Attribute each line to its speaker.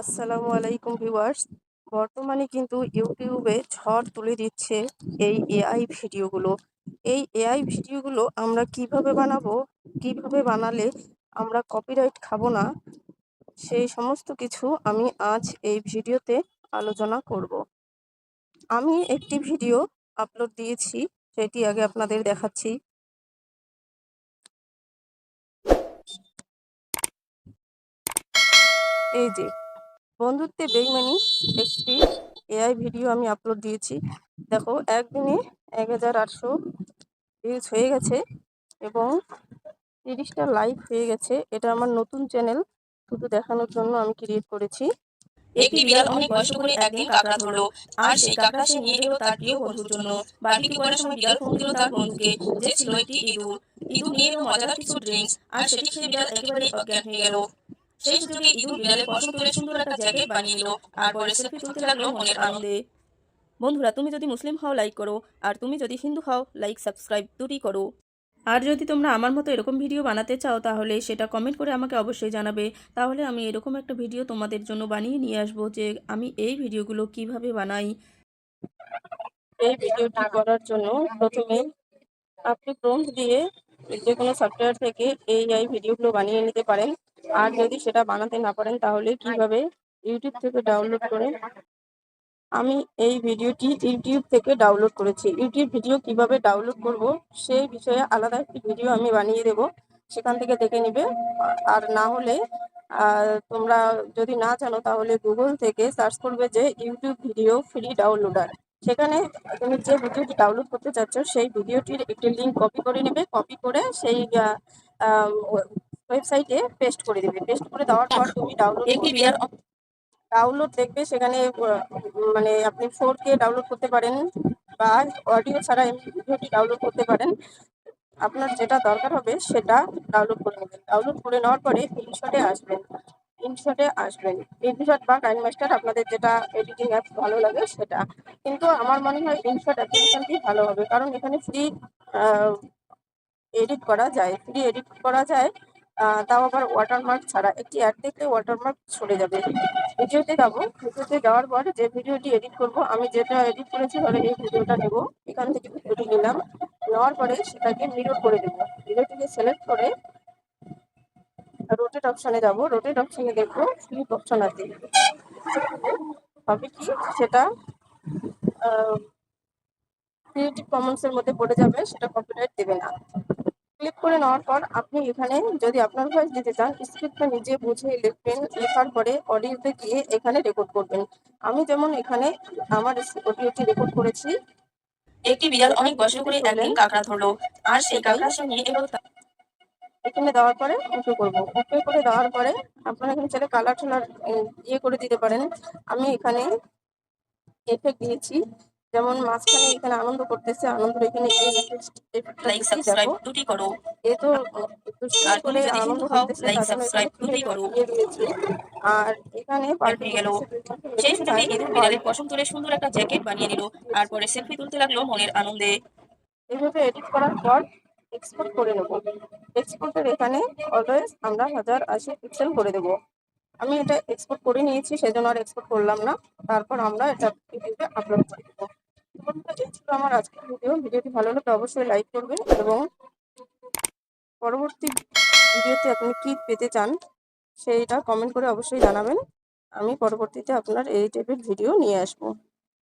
Speaker 1: আসসালামু আলাইকুম ভিউয়ার্স। বর্তমানে কিন্তু ইউটিউবে ঝড় তুলে দিচ্ছে এই এআই ভিডিওগুলো। এই এআই ভিডিওগুলো আমরা কীভাবে বানাবো, কীভাবে বানালে আমরা কপিরাইট খাব না, সেই সমস্ত কিছু আমি আজ এই ভিডিওতে আলোচনা করব। আমি একটি ভিডিও আপলোড দিয়েছি, সেটি আগে আপনাদের দেখাচ্ছি। এই যে বন্ধুত্বে বেইমানি একটি এআই ভিডিও আমি আপলোড দিয়েছি। দেখো একদিনে এক হাজার আটশো ভিউজ হয়ে গেছে এবং তিরিশটা লাইভ হয়ে গেছে। এটা আমার নতুন চ্যানেল শুধু দেখানোর জন্য আমি ক্রিয়েট করেছি।
Speaker 2: একটি বিড়াল অনেক কষ্ট করে একদিন কাকড়া ধরলো আর সেই কাকড়া সে নিয়ে গেল তার প্রিয় বন্ধুর জন্য। করার সময় বিড়াল ফোন দিল তার বন্ধুকে। যে ছিল একটি ইঁদুর। ইঁদুর নিয়ে এলো মজাদার কিছু ড্রিঙ্কস আর সেটি খেয়ে বিড়াল একেবারে অজ্ঞান হয়ে গেল। সেই সুযোগে ইঁদুর করে সুন্দর একটা জ্যাকেট বানিয়ে নিল আর পরে সেলফি তুলতে লাগল মনের আনন্দে।
Speaker 3: বন্ধুরা তুমি যদি মুসলিম হও লাইক করো। আর তুমি যদি হিন্দু হও লাইক সাবস্ক্রাইব দুটি করো। আর যদি তোমরা আমার মতো এরকম ভিডিও বানাতে চাও তাহলে সেটা কমেন্ট করে আমাকে অবশ্যই জানাবে। তাহলে আমি এরকম একটা ভিডিও তোমাদের জন্য বানিয়ে নিয়ে আসব যে আমি এই ভিডিওগুলো কীভাবে বানাই।
Speaker 1: এই ভিডিওটি করার জন্য প্রথমে আপনি প্রম্পট দিয়ে যে কোনো সফটওয়্যার থেকে এই এই ভিডিওগুলো বানিয়ে নিতে পারেন। আর যদি সেটা বানাতে না পারেন, তাহলে কীভাবে ইউটিউব থেকে ডাউনলোড করে আমি এই ভিডিওটি ইউটিউব থেকে ডাউনলোড করেছি। ইউটিউব ভিডিও কীভাবে ডাউনলোড করব সেই বিষয়ে আলাদা একটি ভিডিও আমি বানিয়ে দেব। সেখান থেকে দেখে নিবে। আর না হলে তোমরা যদি না জানো, তাহলে গুগল থেকে সার্চ করবে যে ইউটিউব ভিডিও ফ্রি ডাউনলোডার সেখানে তুমি যে ভিডিওটি ডাউনলোড করতে চাচ্ছ, সেই ভিডিওটির একটি লিঙ্ক কপি করে নেবে। কপি করে সেই ওয়েবসাইটে পেস্ট করে দেবে। পেস্ট করে দেওয়ার পর তুমি ডাউনলোড ডাউনলোড দেখবে সেখানে মানে আপনি ফোর কে ডাউনলোড করতে পারেন বা অডিও ছাড়া এমনি ভিডিওটি ডাউনলোড করতে পারেন। আপনার যেটা দরকার হবে সেটা ডাউনলোড করে নেবেন। ডাউনলোড করে নেওয়ার পরে ইনশটে আসবেন। ইনশটে আসবেন। ইনশট বা কাইন মাস্টার আপনাদের যেটা এডিটিং অ্যাপ ভালো লাগে সেটা। কিন্তু আমার মনে হয় ইনশট অ্যাপ্লিকেশনটি ভালো হবে। কারণ এখানে ফ্রি এডিট করা যায়। ফ্রি এডিট করা যায়। তাও আবার ওয়াটারমার্ক ছাড়া। একটি অ্যাড দেখলে ওয়াটারমার্ক সরে যাবে। ভিডিওতে যাব। ভিডিওতে যাওয়ার পর যে ভিডিওটি এডিট করব, আমি যেটা এডিট করেছি ধরো এই ভিডিওটা নেব। এখান থেকে ভিডিওটি নিলাম। নেওয়ার পরে সেটাকে মিরর করে দেবো। ভিডিওটিকে সিলেক্ট করে রোটেট অপশানে যাব। রোটেট অপশানে দেখব ফ্লিপ অপশন আছে। হবে কি? সেটা ক্রিয়েটিভ কমন্সের মধ্যে পড়ে যাবে। সেটা কপিরাইট দেবে না। ক্লিক করে নেওয়ার পর আপনি এখানে যদি আপনার ভয়েস দিতে চান স্ক্রিপ্টটা নিজে বুঝে লিখবেন লেখার পরে অডিওতে গিয়ে এখানে রেকর্ড করবেন। আমি যেমন এখানে আমার অডিওটি রেকর্ড করেছি।
Speaker 2: একটি বিড়াল অনেক কষ্ট করে একদিন কাকড়া ধরলো। আর সেই কাকড়া সে নিয়ে তার
Speaker 1: এখানে দেওয়ার পরে ওকে করব। ওকে করে দেওয়ার পরে আপনারা এখানে চাইলে কালার টালার ইয়ে করে দিতে পারেন। আমি এখানে এফেক্ট দিয়েছি। যেমন মাঝখানে এখানে আনন্দ করতেছে আনন্দ এখানে এই
Speaker 2: লাইক সাবস্ক্রাইব দুটি করো।
Speaker 1: এ তো
Speaker 2: আর
Speaker 1: করে আনন্দ করতেছে এখানে
Speaker 2: করো।
Speaker 1: আর এখানে পাল্টে
Speaker 2: গেল। সেই ইঁদুর বিড়ালের সুন্দর একটা জ্যাকেট বানিয়ে নিল। আর পরে সেলফি তুলতে লাগল মনের আনন্দে।
Speaker 1: এইভাবে এডিট করার পর এক্সপোর্ট করে নেব। এক্সপোর্টের এখানে অলওয়েজ আমরা হাজার আশি পিক্সেল করে দেবো। আমি এটা এক্সপোর্ট করে নিয়েছি সেজন্য আর এক্সপোর্ট করলাম না। তারপর আমরা এটা ইউটিউবে আপলোড করে। ছিল আমার আজকের ভিডিও ভিডিওটি ভালো লাগলে অবশ্যই লাইক করবেন এবং পরবর্তী ভিডিওতে আপনি কি পেতে চান, সেইটা কমেন্ট করে অবশ্যই জানাবেন। আমি পরবর্তীতে আপনার এই টাইপের ভিডিও নিয়ে আসব।